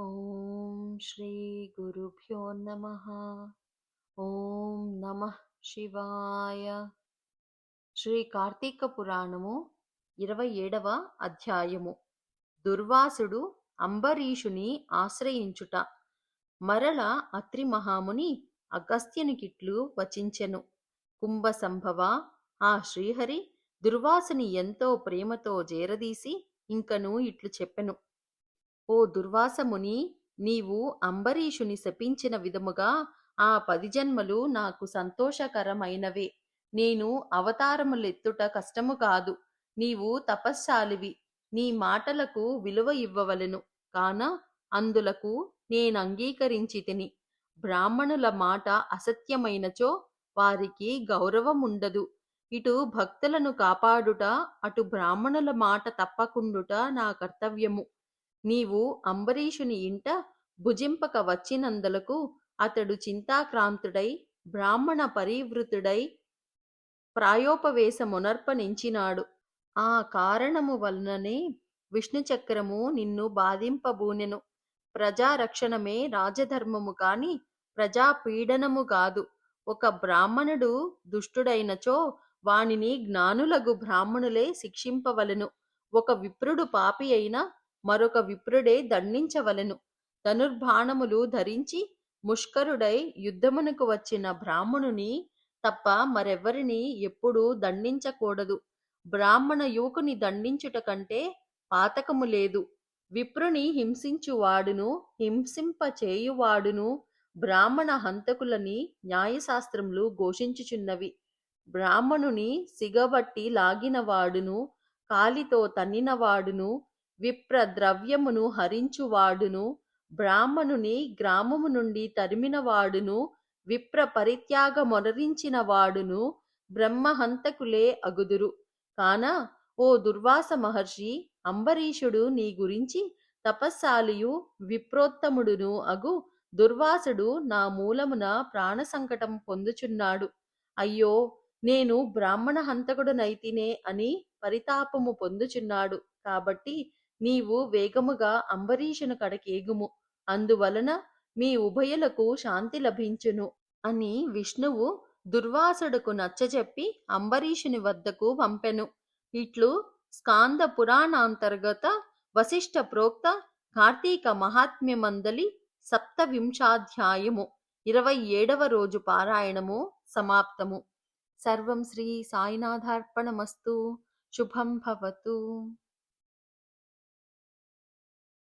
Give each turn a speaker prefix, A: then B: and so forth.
A: ఓం శ్రీ గురుభ్యో నమ. ఓం నమ శివాయ. శ్రీ కార్తీక పురాణము ఇరవై ఏడవ అధ్యాయము. దుర్వాసుడు అంబరీషుని ఆశ్రయించుట. మరల అత్రి మహాముని అగస్త్యునికిట్లు వచించెను. కుంభ సంభవ ఆ శ్రీహరి దుర్వాసుని ఎంతో ప్రేమతో జేరదీసి ఇంకను ఇట్లు చెప్పెను. ఓ దుర్వాసముని నీవు అంబరీషుని శపించిన విధముగా ఆ పది జన్మలు నాకు సంతోషకరమైనవే. నేను అవతారములెత్తుట కష్టము కాదు. నీవు తపశ్శాలివి. నీ మాటలకు విలువ ఇవ్వవలెను. కాన అందులకు నేనంగీకరించి తిని బ్రాహ్మణుల మాట అసత్యమైనచో వారికి గౌరవముండదు. ఇటు భక్తులను కాపాడుట అటు బ్రాహ్మణుల మాట తప్పకుండుట నా కర్తవ్యము. నీవు అంబరీషుని ఇంట భుజింపక వచ్చినందులకు అతడు చింతాక్రాంతుడై బ్రాహ్మణ పరివృతుడై ప్రాయోపవేశమునర్పణించినాడు. ఆ కారణము వలననే విష్ణుచక్రము నిన్ను బాధింపబూనెను. ప్రజారక్షణమే రాజధర్మము కాని ప్రజాపీడనము కాదు. ఒక బ్రాహ్మణుడు దుష్టుడైనచో వానిని జ్ఞానులగు బ్రాహ్మణులే శిక్షింపవలెను. ఒక విప్రుడు పాపి అయినా మరొక విప్రుడే దండించవలెను. ధనుర్బాణములు ధరించి ముష్కరుడై యుద్ధమునకు వచ్చిన బ్రాహ్మణుని తప్ప మరెవ్వరిని ఎప్పుడూ దండించకూడదు. బ్రాహ్మణ యువకుని దండించుట కంటే పాతకము లేదు. విప్రుని హింసించువాడును హింసింప చేయువాడును బ్రాహ్మణ హంతకులని న్యాయశాస్త్రములు ఘోషించుచున్నవి. బ్రాహ్మణుని సిగబట్టి లాగినవాడును కాలితో తన్నినవాడును విప్ర ద్రవ్యమును హరించువాడును బ్రాహ్మణుని గ్రామము నుండి తరిమినవాడును విప్ర పరిత్యాగమొనరించిన వాడును బ్రహ్మహంతకులే అగుదురు. కాన ఓ దుర్వాస మహర్షి అంబరీషుడు నీ గురించి తపస్సాలియు విప్రోత్తముడును అగు దుర్వాసుడు నా మూలమున ప్రాణ సంకటం పొందుచున్నాడు. అయ్యో నేను బ్రాహ్మణ హంతకుడునైతినే అని పరితాపము పొందుచున్నాడు. కాబట్టి నీవు వేగముగా అంబరీషుని కడకేగుము అందువలన మీ ఉభయలకు శాంతి లభించును అని విష్ణువు దుర్వాసుడుకు నచ్చజెప్పి అంబరీషుని వద్దకు పంపెను. ఇట్లు స్కాంద పురాణాంతర్గత వశిష్ఠ ప్రోక్త కార్తీక మహాత్మ్యమందలి సప్తవింశాధ్యాయము ఇరవై ఏడవ రోజు పారాయణము సమాప్తము. సర్వం శ్రీ సాయినాథార్పణమస్తు. శుభం భవతు.